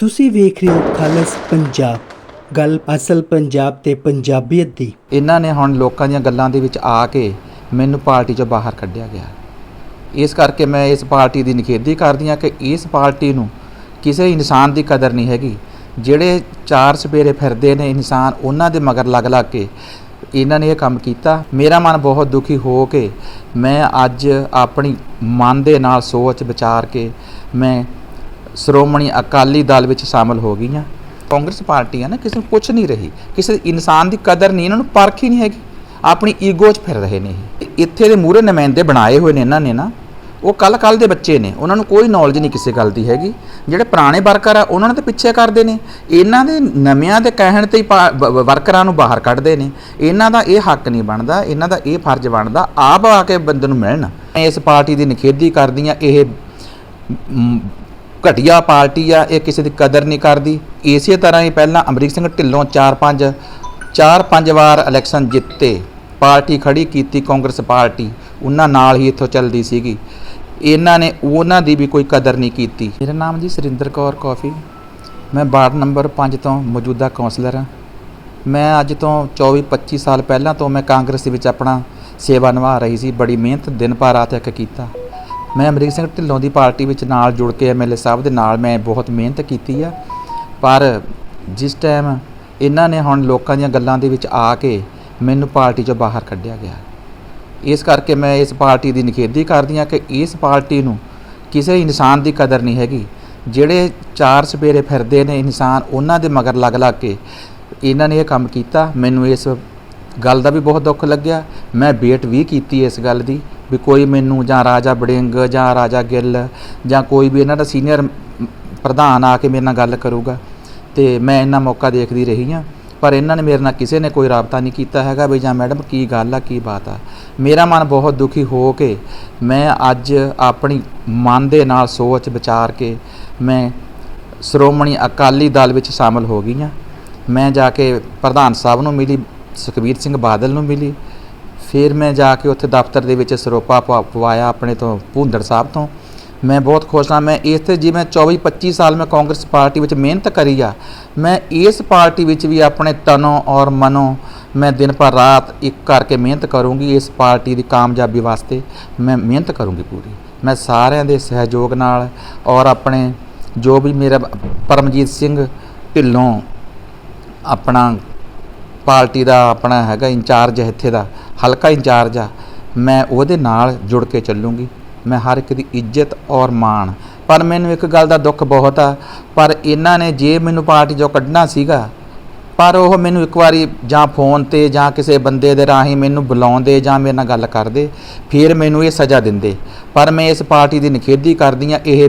ਤੁਸੀਂ ਵੇਖ ਰਹੇ ਹੋ ਖਾਲਸ ਪੰਜਾਬ। ਗੱਲ ਅਸਲ ਪੰਜਾਬ ਤੇ ਪੰਜਾਬੀਅਤ ਦੀ। ਇਹਨਾਂ ਨੇ ਹੁਣ ਲੋਕਾਂ ਦੀਆਂ ਗੱਲਾਂ ਦੇ ਵਿੱਚ ਆ ਕੇ ਮੈਨੂੰ ਪਾਰਟੀ ਚੋਂ ਬਾਹਰ ਕੱਢਿਆ ਗਿਆ। ਇਸ ਕਰਕੇ ਮੈਂ ਇਸ ਪਾਰਟੀ ਦੀ ਨਿਖੇਧੀ ਕਰਦੀ ਹਾਂ ਕਿ ਇਸ ਪਾਰਟੀ ਨੂੰ ਕਿਸੇ ਇਨਸਾਨ ਦੀ ਕਦਰ ਨਹੀਂ ਹੈਗੀ। ਜਿਹੜੇ ਚਾਰ ਸਵੇਰੇ ਫਿਰਦੇ ਨੇ ਇਨਸਾਨ, ਉਹਨਾਂ ਦੇ ਮਗਰ ਲੱਗ ਲੱਗ ਕੇ ਇਹਨਾਂ ਨੇ ਇਹ ਕੰਮ ਕੀਤਾ। ਮੇਰਾ ਮਨ ਬਹੁਤ ਦੁਖੀ ਹੋ ਕੇ ਮੈਂ ਅੱਜ ਆਪਣੀ ਮਨ ਦੇ ਨਾਲ ਸੋਚ ਵਿਚਾਰ ਕੇ ਮੈਂ ਸ਼੍ਰੋਮਣੀ ਅਕਾਲੀ ਦਲ ਵਿੱਚ ਸ਼ਾਮਲ ਹੋ ਗਈਆਂ। ਕਾਂਗਰਸ ਪਾਰਟੀ ਹੈ ਨਾ, ਕਿਸੇ ਨੂੰ ਪੁੱਛ ਨਹੀਂ ਰਹੀ। ਕਿਸੇ ਇਨਸਾਨ ਦੀ ਕਦਰ ਨਹੀਂ, ਇਹਨਾਂ ਨੂੰ ਪਰਖ ਹੀ ਨਹੀਂ ਹੈਗੀ। ਆਪਣੀ ਈਗੋ 'ਚ ਫਿਰ ਰਹੇ ਨੇ ਇਹ। ਇੱਥੇ ਦੇ ਮੂਰੇ ਨੁਮਾਇੰਦੇ ਬਣਾਏ ਹੋਏ ਨੇ ਇਹਨਾਂ ਨੇ ਨਾ, ਉਹ ਕੱਲ ਕੱਲ ਦੇ ਬੱਚੇ ਨੇ। ਉਹਨਾਂ ਨੂੰ ਕੋਈ ਨੌਲੇਜ ਨਹੀਂ ਕਿਸੇ ਗੱਲ ਦੀ ਹੈਗੀ। ਜਿਹੜੇ ਪੁਰਾਣੇ ਵਰਕਰ ਆ, ਉਹਨਾਂ ਨੂੰ ਤਾਂ ਪਿੱਛੇ ਕਰਦੇ ਨੇ। ਇਹਨਾਂ ਦੇ ਨਵਿਆਂ ਦੇ ਕਹਿਣ ਤੇ ਹੀ ਪਾ- ਵ- ਵਰਕਰਾਂ ਨੂੰ ਬਾਹਰ ਕੱਢਦੇ ਨੇ। ਇਹਨਾਂ ਦਾ ਇਹ ਹੱਕ ਨਹੀਂ ਬਣਦਾ, ਇਹਨਾਂ ਦਾ ਇਹ ਫਰਜ਼ ਬਣਦਾ, ਆਪ ਆ ਕੇ ਬੰਦੇ ਨੂੰ ਮਿਲਣ। ਮੈਂ ਇਸ ਪਾਰਟੀ ਦੀ ਨਿਖੇਧੀ ਕਰਦੀ ਆ ਇਹ ਘਟੀਆ ਪਾਰਟੀ ਆ, ਇਹ ਕਿਸੇ ਦੀ ਕਦਰ ਨਹੀਂ ਕਰਦੀ। ਇਸੇ ਤਰ੍ਹਾਂ ਹੀ ਪਹਿਲਾਂ ਅਮਰੀਕ ਸਿੰਘ ਢਿੱਲੋਂ 4-5 4-5 ਵਾਰ ਇਲੈਕਸ਼ਨ ਜਿੱਤੇ, ਪਾਰਟੀ ਖੜੀ ਕੀਤੀ ਕਾਂਗਰਸ ਪਾਰਟੀ, ਉਹਨਾਂ ਨਾਲ ਹੀ ਇੱਥੋਂ ਚੱਲਦੀ ਸੀਗੀ। ਇਹਨਾਂ ਨੇ, ਉਹਨਾਂ ਦੀ ਵੀ ਕੋਈ ਕਦਰ ਨਹੀਂ ਕੀਤੀ। ਮੇਰਾ ਨਾਮ ਜੀ ਸੁਰਿੰਦਰ ਕੌਰ ਕੌਫੀ। ਮੈਂ ਵਾਰਡ ਨੰਬਰ 5 ਤੋਂ ਮੌਜੂਦਾ ਕਾਉਂਸਲਰ ਹਾਂ। ਮੈਂ ਅੱਜ ਤੋਂ 24-25 ਸਾਲ ਪਹਿਲਾਂ ਤੋਂ ਮੈਂ ਕਾਂਗਰਸ ਦੇ ਵਿੱਚ ਆਪਣਾ ਸੇਵਾ ਨਿਭਾ ਰਹੀ ਸੀ। ਬੜੀ ਮਿਹਨਤ, ਦਿਨ ਭਰ ਰਾਤ ਇੱਕ ਕੀਤਾ। ਮੈਂ ਅਮਰੀਕ ਸਿੰਘ ਢਿੱਲੋਂ ਦੀ ਪਾਰਟੀ ਵਿੱਚ ਨਾਲ ਜੁੜ ਕੇ ਐਮਐਲਏ ਸਾਹਿਬ ਦੇ ਨਾਲ ਮੈਂ ਬਹੁਤ ਮਿਹਨਤ ਕੀਤੀ ਆ। ਪਰ ਜਿਸ ਟਾਈਮ ਇਹਨਾਂ ਨੇ ਹੁਣ ਲੋਕਾਂ ਦੀਆਂ ਗੱਲਾਂ ਦੇ ਵਿੱਚ ਆ ਕੇ ਮੈਨੂੰ ਪਾਰਟੀ ਚੋਂ ਬਾਹਰ ਕੱਢਿਆ ਗਿਆ। ਇਸ ਕਰਕੇ ਮੈਂ ਇਸ ਪਾਰਟੀ ਦੀ ਨਿਖੇਧੀ ਕਰਦੀ ਹਾਂ ਕਿ ਇਸ ਪਾਰਟੀ ਨੂੰ ਕਿਸੇ ਇਨਸਾਨ ਦੀ ਕਦਰ ਨਹੀਂ ਹੈਗੀ। ਜਿਹੜੇ ਚਾਰ ਸਵੇਰੇ ਫਿਰਦੇ ਨੇ ਇਨਸਾਨ, ਉਹਨਾਂ ਦੇ ਮਗਰ ਲੱਗ ਲੱਗ ਕੇ ਇਹਨਾਂ ਨੇ ਇਹ ਕੰਮ ਕੀਤਾ। ਮੈਨੂੰ ਇਸ ਗੱਲ ਦਾ ਵੀ ਬਹੁਤ ਦੁੱਖ ਲੱਗਿਆ। ਮੈਂ ਵੇਟ ਵੀ ਕੀਤੀ ਇਸ ਗੱਲ ਦੀ ਵੀ ਕੋਈ ਮੈਨੂੰ ਜਾਂ ਰਾਜਾ ਬੜਿੰਗ ਜਾਂ ਰਾਜਾ ਗਿੱਲ ਜਾਂ ਕੋਈ ਵੀ ਇਹਨਾਂ ਦਾ ਸੀਨੀਅਰ ਪ੍ਰਧਾਨ ਆ ਕੇ ਮੇਰੇ ਨਾਲ ਗੱਲ ਕਰੂਗਾ ਤੇ ਮੈਂ ਇਹਨਾਂ ਮੌਕਾ ਦੇਖਦੀ ਰਹੀ ਹਾਂ। ਪਰ ਇਹਨਾਂ ਨੇ ਮੇਰੇ ਨਾਲ ਕਿਸੇ ਨੇ ਕੋਈ ਰਾਬਤਾ ਨਹੀਂ ਕੀਤਾ ਹੈਗਾ ਵੀ ਜਾਂ ਮੈਡਮ ਕੀ ਗੱਲ ਆ, ਕੀ ਬਾਤ ਆ। ਮੇਰਾ ਮਨ ਬਹੁਤ ਦੁਖੀ ਹੋ ਕੇ ਮੈਂ ਅੱਜ ਆਪਣੀ ਮਨ ਦੇ ਨਾਲ ਸੋਚ ਵਿਚਾਰ ਕੇ ਮੈਂ ਸ਼੍ਰੋਮਣੀ ਅਕਾਲੀ ਦਲ ਵਿੱਚ ਸ਼ਾਮਲ ਹੋ ਗਈ ਹਾਂ। ਮੈਂ ਜਾ ਕੇ ਪ੍ਰਧਾਨ ਸਾਹਿਬ ਨੂੰ ਮਿਲੀ ਸੁਖਬੀਰ ਸਿੰਘ ਬਾਦਲ ਨੂੰ ਮਿਲੀ। ਫਿਰ ਮੈਂ ਜਾ ਕੇ ਉੱਥੇ ਦਫ਼ਤਰ ਦੇ ਵਿੱਚ ਸਰੋਪਾ ਪਵਾ- ਪਵਾਇਆ ਆਪਣੇ ਤੋਂ ਭੁੰਦੜ ਸਾਹਿਬ ਤੋਂ। ਮੈਂ ਬਹੁਤ ਖੁਸ਼ ਹਾਂ। ਮੈਂ ਇਸ ਤੇ ਜਿਵੇਂ 24 25 ਸਾਲ ਮੈਂ ਕਾਂਗਰਸ ਪਾਰਟੀ ਵਿੱਚ ਮਿਹਨਤ ਕਰੀ ਆ, ਮੈਂ ਇਸ ਪਾਰਟੀ ਵਿੱਚ ਵੀ ਆਪਣੇ ਤਨੋਂ ਔਰ ਮਨੋਂ ਮੈਂ ਦਿਨ ਪਰ ਰਾਤ ਇੱਕ ਕਰਕੇ ਮਿਹਨਤ ਕਰੂੰਗੀ ਇਸ ਪਾਰਟੀ ਦੀ ਕਾਮਯਾਬੀ ਵਾਸਤੇ। ਮੈਂ ਮਿਹਨਤ ਕਰੂੰਗੀ ਪੂਰੀ। ਮੈਂ ਸਾਰਿਆਂ ਦੇ ਸਹਿਯੋਗ ਨਾਲ ਔਰ ਆਪਣੇ ਜੋ ਵੀ ਮੇਰਾ ਪਰਮਜੀਤ ਸਿੰਘ ਢਿੱਲੋਂ ਆਪਣਾ ਪਾਰਟੀ ਦਾ ਆਪਣਾ ਹੈਗਾ ਇੰਚਾਰਜ ਇੱਥੇ ਦਾ, ਹਲਕਾ ਇੰਚਾਰਜ ਆ, ਮੈਂ ਉਹਦੇ ਨਾਲ ਜੁੜ ਕੇ ਚੱਲੂੰਗੀ। ਮੈਂ ਹਰ ਇੱਕ ਦੀ ਇੱਜ਼ਤ ਔਰ ਮਾਣ। ਪਰ ਮੈਨੂੰ ਇੱਕ ਗੱਲ ਦਾ ਦੁੱਖ ਬਹੁਤ ਆ, ਪਰ ਇਹਨਾਂ ਨੇ ਜੇ ਮੈਨੂੰ ਪਾਰਟੀ ਚੋਂ ਕੱਢਣਾ ਸੀਗਾ, ਪਰ ਉਹ ਮੈਨੂੰ ਇੱਕ ਵਾਰੀ ਜਾਂ ਫੋਨ ਤੇ ਜਾਂ ਕਿਸੇ ਬੰਦੇ ਦੇ ਰਾਹੀਂ ਮੈਨੂੰ ਬੁਲਾਉਂਦੇ ਜਾਂ ਮੇਰੇ ਨਾਲ ਗੱਲ ਕਰਦੇ, ਫਿਰ ਮੈਨੂੰ ਇਹ ਸਜ਼ਾ ਦਿੰਦੇ। ਪਰ ਮੈਂ ਇਸ ਪਾਰਟੀ ਦੀ ਨਿਖੇਧੀ ਕਰਦੀ ਆ ਇਹ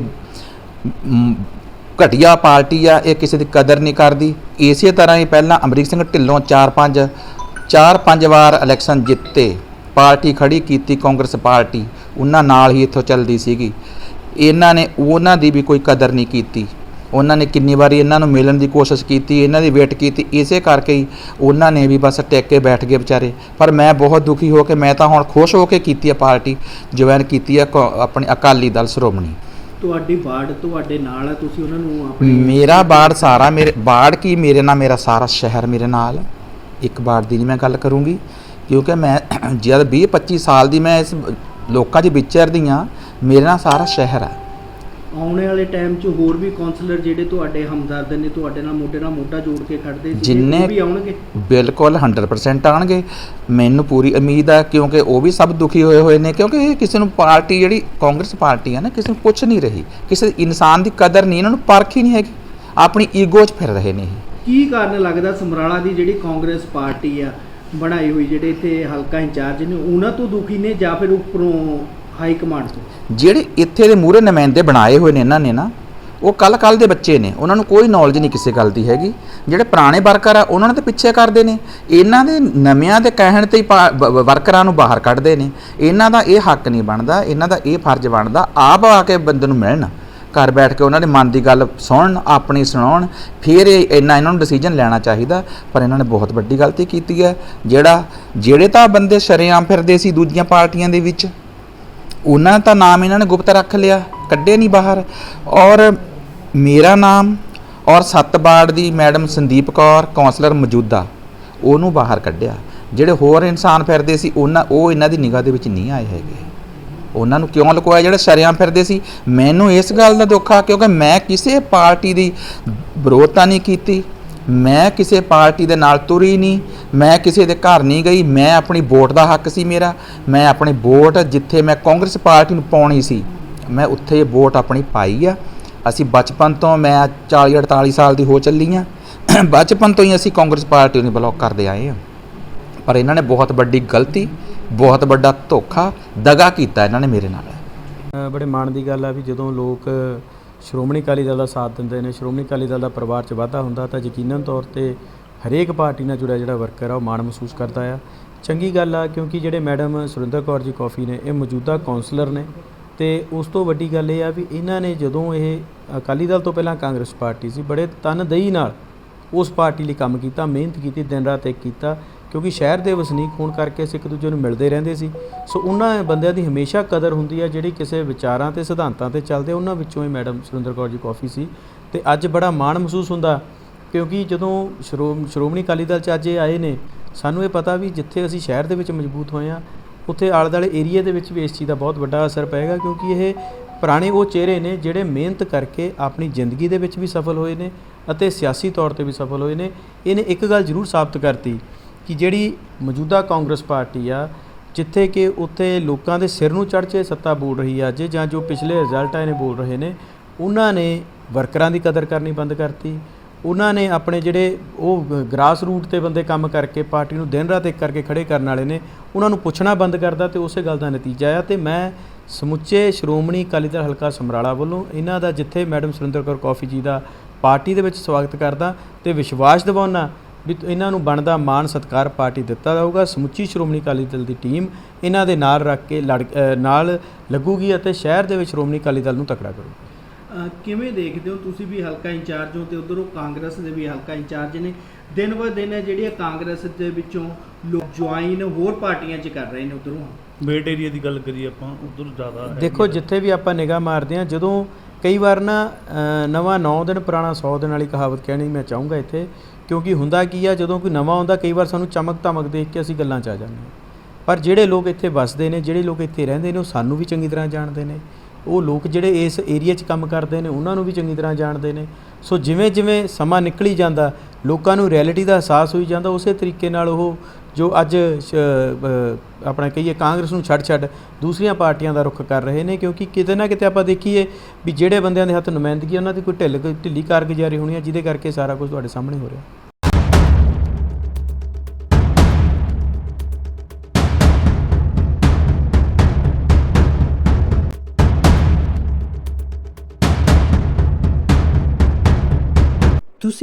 ਘਟੀਆ ਪਾਰਟੀ ਆ, ਇਹ ਕਿਸੇ ਦੀ ਕਦਰ ਨਹੀਂ ਕਰਦੀ। ਇਸੇ ਤਰ੍ਹਾਂ ਹੀ ਪਹਿਲਾਂ ਅਮਰੀਕ ਸਿੰਘ ਢਿੱਲੋਂ 4-5 4-5 ਵਾਰ ਇਲੈਕਸ਼ਨ ਜਿੱਤੇ, ਪਾਰਟੀ ਖੜੀ ਕੀਤੀ ਕਾਂਗਰਸ ਪਾਰਟੀ, ਉਹਨਾਂ ਨਾਲ ਹੀ ਇੱਥੋਂ ਚੱਲਦੀ ਸੀਗੀ। ਇਹਨਾਂ ਨੇ ਉਹਨਾਂ ਦੀ ਵੀ ਕੋਈ ਕਦਰ ਨਹੀਂ ਕੀਤੀ। ਉਹਨਾਂ ਨੇ ਕਿੰਨੀ ਵਾਰੀ ਇਹਨਾਂ ਨੂੰ ਮਿਲਣ ਦੀ ਕੋਸ਼ਿਸ਼ ਕੀਤੀ, ਇਹਨਾਂ ਦੀ ਵੇਟ ਕੀਤੀ, ਇਸੇ ਕਰਕੇ ਹੀ ਉਹਨਾਂ ਨੇ ਵੀ ਬਸ ਟਿਕ ਕੇ ਬੈਠ ਗਏ ਵਿਚਾਰੇ। ਪਰ ਮੈਂ ਬਹੁਤ ਦੁਖੀ ਹੋ ਕੇ, ਮੈਂ ਤਾਂ ਹੁਣ ਖੁਸ਼ ਹੋ ਕੇ ਕੀਤੀ ਆ ਪਾਰਟੀ, ਜੁਆਇਨ ਕੀਤੀ ਆ ਕੌ- ਆਪਣੀ ਅਕਾਲੀ ਦਲ ਸ਼੍ਰੋਮਣੀ। ਤੁਹਾਡੀ ਵਾਰਡ ਤੁਹਾਡੇ ਨਾਲ ਹੈ ਤੁਸੀਂ ਉਹਨਾਂ ਨੂੰ ਆਪਣੀ ਮੇਰਾ ਬਾੜ ਸਾਰਾ ਮੇਰੇ ਬਾੜ ਕੀ ਮੇਰੇ ਨਾਲ, ਮੇਰਾ ਸਾਰਾ ਸ਼ਹਿਰ ਮੇਰੇ ਨਾਲ ਹੈ। ਇੱਕ ਬਾੜ ਦੀ ਨਹੀਂ ਮੈਂ ਗੱਲ ਕਰੂੰਗੀ, ਕਿਉਂਕਿ ਮੈਂ ਜਦ 20 25 ਸਾਲ ਦੀ ਮੈਂ ਇਸ ਲੋਕਾਂ 'ਚ ਵਿਚਰਦੀ ਹਾਂ ਮੇਰੇ ਨਾਲ ਸਾਰਾ ਸ਼ਹਿਰ ਹੈ ਆਉਣੇ ਵਾਲੇ ਟਾਈਮ 'ਚ ਹੋਰ ਵੀ ਕਾਉਂਸਲਰ ਜਿਹੜੇ ਤੁਹਾਡੇ ਹਮਦਰਦ ਨੇ ਤੁਹਾਡੇ ਨਾਲ ਮੋਢੇ ਨਾਲ ਮੋਢਾ ਜੋੜ ਕੇ ਖੜਦੇ ਸੀ ਜਿੰਨੇ- ਉਹ ਵੀ ਆਉਣਗੇ? ਬਿਲਕੁਲ 100% ਆਣਗੇ ਮੈਨੂੰ ਪੂਰੀ ਉਮੀਦ ਹੈ ਕਿਉਂਕਿ ਉਹ ਵੀ ਸਭ ਦੁਖੀ ਹੋਏ ਹੋਏ ਨੇ ਕਿਉਂਕਿ ਇਹ ਕਿਸੇ ਨੂੰ ਪਾਰਟੀ ਜਿਹੜੀ ਕਾਂਗਰਸ ਪਾਰਟੀ ਹੈ ਨਾ ਕਿਸੇ ਨੂੰ ਪੁੱਛ ਨਹੀਂ ਰਹੀ। ਕਿਸੇ ਇਨਸਾਨ ਦੀ ਕਦਰ ਨਹੀਂ ਇਹਨਾਂ ਨੂੰ ਪਰਖ ਹੀ ਨਹੀਂ ਹੈਗੀ। ਆਪਣੀ ਈਗੋ 'ਚ ਫਿਰ ਰਹੇ ਨੇ ਕੀ ਕਾਰਨ ਲੱਗਦਾ ਸਮਰਾਲਾ ਦੀ ਜਿਹੜੀ ਕਾਂਗਰਸ ਪਾਰਟੀ ਆ ਬਣਾਈ ਹੋਈ ਜਿਹੜੇ ਇੱਥੇ ਹਲਕਾ ਇੰਚਾਰਜ ਨੇ ਉਹਨਾਂ ਤੋਂ ਦੁਖੀ ਨੇ ਜਾਂ ਫਿਰ ਉੱਪਰੋਂ ਹਾਈ ਕਮਾਂਡ ਤੋਂ। ਜਿਹੜੇ ਇੱਥੇ ਦੇ ਮੂਰੇ ਨੁਮਾਇੰਦੇ ਬਣਾਏ ਹੋਏ ਨੇ ਇਹਨਾਂ ਨੇ ਨਾ, ਉਹ ਕੱਲ ਕੱਲ ਦੇ ਬੱਚੇ ਨੇ। ਉਹਨਾਂ ਨੂੰ ਕੋਈ ਨੌਲੇਜ ਨਹੀਂ ਕਿਸੇ ਗੱਲ ਦੀ ਹੈਗੀ। ਜਿਹੜੇ ਪੁਰਾਣੇ ਵਰਕਰ ਆ, ਉਹਨਾਂ ਨੇ ਤਾਂ ਪਿੱਛੇ ਕਰਦੇ ਨੇ। ਇਹਨਾਂ ਦੇ ਨਵਿਆਂ ਦੇ ਕਹਿਣ ਤੇ ਹੀ ਪਾ- ਵ- ਵਰਕਰਾਂ ਨੂੰ ਬਾਹਰ ਕੱਢਦੇ ਨੇ। ਇਹਨਾਂ ਦਾ ਇਹ ਹੱਕ ਨਹੀਂ ਬਣਦਾ, ਇਹਨਾਂ ਦਾ ਇਹ ਫਰਜ਼ ਬਣਦਾ, ਆਪ ਆ ਕੇ ਬੰਦੇ ਨੂੰ ਮਿਲਣ। ਘਰ ਬੈਠ ਕੇ ਉਹਨਾਂ ਦੇ ਮਨ ਦੀ ਗੱਲ ਸੁਣਨ, ਆਪਣੀ ਸੁਣਾਉਣ। ਫਿਰ ਇਹਨਾਂ ਇਹਨਾਂ ਨੂੰ ਡਿਸੀਜਨ ਲੈਣਾ ਚਾਹੀਦਾ, ਪਰ ਇਹਨਾਂ ਨੇ ਬਹੁਤ ਵੱਡੀ ਗਲਤੀ ਕੀਤੀ ਹੈ। ਜਿਹੜਾ ਜਿਹੜੇ ਤਾਂ ਬੰਦੇ ਸ਼ਰੇਆਮ ਫਿਰਦੇ ਸੀ ਦੂਜੀਆਂ ਪਾਰਟੀਆਂ ਦੇ ਵਿੱਚ ਉਹਨਾਂ ਦਾ ਨਾਮ ਇਹਨਾਂ ਨੇ ਗੁਪਤ ਰੱਖ ਲਿਆ ਕੱਢੇ ਨਹੀਂ ਬਾਹਰ। ਔਰ ਮੇਰਾ ਨਾਮ ਔਰ ਸੱਤ ਵਾਰਡ ਦੀ ਮੈਡਮ ਸੰਦੀਪ ਕੌਰ ਕਾਉਂਸਲਰ ਮੌਜੂਦਾ, ਉਹਨੂੰ ਬਾਹਰ ਕੱਢਿਆ। ਜਿਹੜੇ ਹੋਰ ਇਨਸਾਨ ਫਿਰਦੇ ਸੀ, ਉਹਨਾਂ ਉਹ ਇਹਨਾਂ ਦੀ ਨਿਗਾਹ ਦੇ ਵਿੱਚ ਨਹੀਂ ਆਏ ਹੈਗੇ। ਉਹਨਾਂ ਨੂੰ ਕਿਉਂ ਲੁਕਵਾਇਆ? ਜਿਹੜੇ ਸ਼ਰਿਆਂ ਫਿਰਦੇ ਸੀ, ਮੈਨੂੰ ਇਸ ਗੱਲ ਦਾ ਦੁੱਖ ਆ, ਕਿਉਂਕਿ ਮੈਂ ਕਿਸੇ ਪਾਰਟੀ ਦੀ ਵਿਰੋਧਤਾ ਨਹੀਂ ਕੀਤੀ। ਮੈਂ ਕਿਸੇ ਪਾਰਟੀ ਦੇ ਨਾਲ ਤੁਰੀ ਨਹੀਂ, ਮੈਂ ਕਿਸੇ ਦੇ ਘਰ ਨਹੀਂ ਗਈ, ਮੈਂ ਆਪਣੀ ਵੋਟ ਦਾ ਹੱਕ ਸੀ ਮੇਰਾ, ਮੈਂ ਆਪਣੀ ਵੋਟ ਜਿੱਥੇ ਮੈਂ ਕਾਂਗਰਸ ਪਾਰਟੀ ਨੂੰ ਪਾਉਣੀ ਸੀ, ਮੈਂ ਉੱਥੇ ਵੋਟ ਆਪਣੀ ਪਾਈ ਆ। ਅਸੀਂ ਬਚਪਨ ਤੋਂ ਮੈਂ 40 48 ਸਾਲ ਦੀ ਹੋ ਚੱਲੀ ਆ। ਬਚਪਨ ਤੋਂ ਹੀ ਅਸੀਂ ਕਾਂਗਰਸ ਪਾਰਟੀ ਨੂੰ ਬਲੌਕ ਕਰਦੇ ਆਏ ਆ। ਪਰ ਇਹਨਾਂ ਨੇ ਬਹੁਤ ਵੱਡੀ ਗਲਤੀ, ਬਹੁਤ ਵੱਡਾ ਧੋਖਾ ਦਗਾ ਕੀਤਾ ਇਹਨਾਂ ਨੇ ਮੇਰੇ ਨਾਲ। ਬੜੇ ਮਾਣ ਦੀ ਗੱਲ ਆ ਵੀ ਜਦੋਂ ਲੋਕ ਸ਼੍ਰੋਮਣੀ ਅਕਾਲੀ ਦਲ ਦਾ ਸਾਥ ਦਿੰਦੇ ਨੇ। ਸ਼੍ਰੋਮਣੀ ਅਕਾਲੀ ਦਲ ਦਾ ਪਰਿਵਾਰ 'ਚ ਵਾਧਾ ਹੁੰਦਾ ਤਾਂ ਯਕੀਨਨ ਤੌਰ ਤੇ ਹਰੇਕ ਪਾਰਟੀ ਨਾਲ ਜੁੜਿਆ ਜਿਹੜਾ ਵਰਕਰ ਆ, ਉਹ ਮਾਣ ਮਹਿਸੂਸ ਕਰਦਾ ਆ। ਚੰਗੀ ਗੱਲ ਆ ਕਿਉਂਕਿ ਜਿਹੜੇ ਮੈਡਮ ਸੁਰਿੰਦਰ ਕੌਰ ਜੀ ਕਾਫੀ ਨੇ, ਇਹ ਮੌਜੂਦਾ ਕਾਉਂਸਲਰ ਨੇ ਤੇ ਉਸ ਤੋਂ ਵੱਡੀ ਗੱਲ ਇਹ ਆ ਵੀ ਇਹਨਾਂ ਨੇ ਜਦੋਂ ਇਹ ਅਕਾਲੀ ਦਲ ਤੋਂ ਪਹਿਲਾਂ ਕਾਂਗਰਸ ਪਾਰਟੀ ਸੀ, ਬੜੇ ਤਨਦੇਹੀ ਨਾਲ ਉਸ ਪਾਰਟੀ ਲਈ ਕੰਮ ਕੀਤਾ, ਮਿਹਨਤ ਕੀਤੀ, ਦਿਨ ਰਾਤ ਇੱਕ ਕੀਤਾ। ਕਿਉਂਕਿ ਸ਼ਹਿਰ ਦੇ ਵਸਨੀਕ ਹੋਣ ਕਰਕੇ ਅਸੀਂ ਇੱਕ ਦੂਜੇ ਨੂੰ ਮਿਲਦੇ ਰਹਿੰਦੇ ਸੀ। ਸੋ ਉਹਨਾਂ ਬੰਦਿਆਂ ਦੀ ਹਮੇਸ਼ਾ ਕਦਰ ਹੁੰਦੀ ਹੈ ਜਿਹੜੀ ਕਿਸੇ ਵਿਚਾਰਾਂ ਤੇ ਸਿਧਾਂਤਾਂ ਤੇ ਚੱਲਦੇ ਉਹਨਾਂ ਵਿੱਚੋਂ ਹੀ ਮੈਡਮ ਸੁਰਿੰਦਰ ਕੌਰ ਜੀ ਕਾਫੀ ਸੀ। ਤੇ ਅੱਜ ਬੜਾ ਮਾਣ ਮਹਿਸੂਸ ਹੁੰਦਾ, ਕਿਉਂਕਿ ਜਦੋਂ ਸ਼੍ਰੋਮ ਸ਼੍ਰੋਮਣੀ ਅਕਾਲੀ ਦਲ ਚ ਅੱਜ ਇਹ ਆਏ ਨੇ, ਸਾਨੂੰ ਇਹ ਪਤਾ ਵੀ ਜਿੱਥੇ ਅਸੀਂ ਸ਼ਹਿਰ ਦੇ ਵਿੱਚ ਮਜ਼ਬੂਤ ਹੋਏ ਆ, ਉੱਥੇ ਆਲੇ ਦੁਆਲੇ ਏਰੀਆ ਦੇ ਵਿੱਚ ਵੀ ਇਸ ਚੀਜ਼ ਦਾ ਬਹੁਤ ਵੱਡਾ ਅਸਰ ਪਏਗਾ, ਕਿਉਂਕਿ ਇਹ ਪੁਰਾਣੇ ਉਹ ਚਿਹਰੇ ਨੇ ਜਿਹੜੇ ਮਿਹਨਤ ਕਰਕੇ ਆਪਣੀ ਜ਼ਿੰਦਗੀ ਦੇ ਵਿੱਚ ਵੀ ਸਫਲ ਹੋਏ ਨੇ ਅਤੇ ਸਿਆਸੀ ਤੌਰ ਤੇ ਵੀ ਸਫਲ ਹੋਏ ਨੇ। ਇਹਨੇ ਇੱਕ ਗੱਲ ਜ਼ਰੂਰ ਸਾਬਤ ਕਰਤੀ ਕਿ ਜਿਹੜੀ ਮੌਜੂਦਾ ਕਾਂਗਰਸ ਪਾਰਟੀ ਆ, ਜਿੱਥੇ ਕਿ ਉੱਥੇ ਲੋਕਾਂ ਦੇ ਸਿਰ ਨੂੰ ਚੜ੍ਹ ਕੇ ਸੱਤਾ ਬੋਲ ਰਹੀ ਆ ਅੱਜ, ਜਾਂ ਜੋ ਪਿਛਲੇ ਰਿਜ਼ਲਟ ਆਏ ਨੇ ਬੋਲ ਰਹੇ ਨੇ, ਉਹਨਾਂ ਨੇ ਵਰਕਰਾਂ ਦੀ ਕਦਰ ਕਰਨੀ ਬੰਦ ਕਰਤੀ। ਉਹਨਾਂ ਨੇ ਆਪਣੇ ਜਿਹੜੇ ਉਹ ਗ੍ਰਾਸ ਰੂਟ ਤੇ ਬੰਦੇ ਕੰਮ ਕਰਕੇ ਪਾਰਟੀ ਨੂੰ ਦਿਨ ਰਾਤ ਇੱਕ ਕਰਕੇ ਖੜੇ ਕਰਨ ਵਾਲੇ ਨੇ, ਉਹਨਾਂ ਨੂੰ ਪੁੱਛਣਾ ਬੰਦ ਕਰਦਾ ਤੇ ਉਸੇ ਗੱਲ ਦਾ ਨਤੀਜਾ ਆ ਤੇ ਮੈਂ ਸਮੁੱਚੇ ਸ਼੍ਰੋਮਣੀ ਅਕਾਲੀ ਦਲ ਹਲਕਾ ਸਮਰਾਲਾ ਵੱਲੋਂ ਇਹਨਾਂ ਦਾ ਜਿੱਥੇ ਮੈਡਮ ਸੁਰਿੰਦਰ ਕੌਰ ਕਾਫੀ ਜੀ ਦਾ ਪਾਰਟੀ ਦੇ ਵਿੱਚ ਸਵਾਗਤ ਕਰਦਾ ਤੇ ਵਿਸ਼ਵਾਸ ਦਿਵਾਉਣਾ ਵੀ ਇਹਨਾਂ ਨੂੰ ਬਣਦਾ ਮਾਣ ਸਤਿਕਾਰ ਪਾਰਟੀ ਦਿੱਤਾ ਜਾਊਗਾ। ਸਮੁੱਚੀ ਸ਼੍ਰੋਮਣੀ ਅਕਾਲੀ ਦਲ ਦੀ ਟੀਮ ਇਹਨਾਂ ਦੇ ਨਾਲ ਰੱਖ ਕੇ ਲੜ ਨਾਲ ਲੱਗੂਗੀ ਅਤੇ ਸ਼ਹਿਰ ਦੇ ਵਿੱਚ ਸ਼੍ਰੋਮਣੀ ਅਕਾਲੀ ਦਲ ਨੂੰ ਤਕੜਾ ਕਰੂਗੀ। ਕਿਵੇਂ ਦੇਖਦੇ ਹੋ ਤੁਸੀਂ ਵੀ ਹਲਕਾ ਇੰਚਾਰਜ ਹੋ ਤੇ ਉਧਰੋਂ ਕਾਂਗਰਸ ਦੇ ਵੀ ਹਲਕਾ ਇੰਚਾਰਜ ਨੇ? ਦਿਨ ਬ ਦਿਨ ਜਿਹੜੀਆਂ ਕਾਂਗਰਸ ਦੇ ਵਿੱਚੋਂ ਲੋਕ ਜੁਆਇਨ ਹੋਰ ਪਾਰਟੀਆਂ 'ਚ ਕਰ ਰਹੇ ਨੇ ਉਧਰੋਂ? ਵੇਟ ਏਰੀਆ ਦੀ ਗੱਲ ਕਰੀਏ ਆਪਾਂ ਉਧਰ ਜ਼ਿਆਦਾ ਹੈ ਦੇਖੋ ਜਿੱਥੇ ਵੀ ਆਪਾਂ ਨਿਗਾਹ ਮਾਰਦੇ ਹਾਂ ਜਦੋਂ ਕਈ ਵਾਰ ਨਾ ਨਵਾਂ 9 ਦਿਨ ਪੁਰਾਣਾ 100 ਦਿਨ ਵਾਲੀ ਕਹਾਵਤ ਕਹਿਣੀ ਮੈਂ ਚਾਹੂੰਗਾ ਇੱਥੇ ਕਿਉਂਕਿ ਹੁੰਦਾ ਕੀ ਆ, ਜਦੋਂ ਕੋਈ ਨਵਾਂ ਆਉਂਦਾ, ਕਈ ਵਾਰ ਸਾਨੂੰ ਚਮਕ ਧਮਕ ਦੇਖ ਕੇ ਅਸੀਂ ਗੱਲਾਂ 'ਚ ਆ ਜਾਂਦੇ ਹਾਂ। ਪਰ ਜਿਹੜੇ ਲੋਕ ਇੱਥੇ ਵੱਸਦੇ ਨੇ, ਜਿਹੜੇ ਲੋਕ ਇੱਥੇ ਰਹਿੰਦੇ ਨੇ, ਉਹ ਸਾਨੂੰ ਵੀ ਚੰਗੀ ਤਰ੍ਹਾਂ ਜਾਣਦੇ ਨੇ। ਉਹ ਲੋਕ ਜਿਹੜੇ ਇਸ ਏਰੀਆ 'ਚ ਕੰਮ ਕਰਦੇ ਨੇ, ਉਹਨਾਂ ਨੂੰ ਵੀ ਚੰਗੀ ਤਰ੍ਹਾਂ ਜਾਣਦੇ ਨੇ। ਸੋ ਜਿਵੇਂ ਜਿਵੇਂ ਸਮਾਂ ਨਿਕਲੀ ਜਾਂਦਾ ਲੋਕਾਂ ਨੂੰ ਰਿਐਲਿਟੀ ਦਾ ਅਹਿਸਾਸ ਹੋਈ ਜਾਂਦਾ, ਉਸੇ ਤਰੀਕੇ ਨਾਲ ਉਹ ਜੋ ਅੱਜ, ਸ਼- ਆਪਣਾ ਕਹੀਏ ਕਾਂਗਰਸ ਨੂੰ ਛੱਡ ਛੱਡ ਦੂਸਰੀਆਂ ਪਾਰਟੀਆਂ ਦਾ ਰੁਖ ਕਰ ਰਹੇ ਨੇ, ਕਿਉਂਕਿ ਕਿਤੇ ਨਾ ਕਿਤੇ ਆਪਾਂ ਦੇਖੀਏ ਵੀ ਜਿਹੜੇ ਬੰਦਿਆਂ ਦੇ ਹੱਥ ਨੁਮਾਇੰਦਗੀ ਉਹਨਾਂ ਦੀ ਕੋਈ ਢਿੱਲ, ਢਿੱਲੀ ਕਾਰਗੁਜ਼ਾਰੀ ਹੋਣੀ ਹੈ ਜਿਹਦੇ ਕਰਕੇ ਸਾਰਾ ਕੁਝ ਤੁਹਾਡੇ ਸਾਹਮਣੇ ਹੋ ਰਿਹਾ।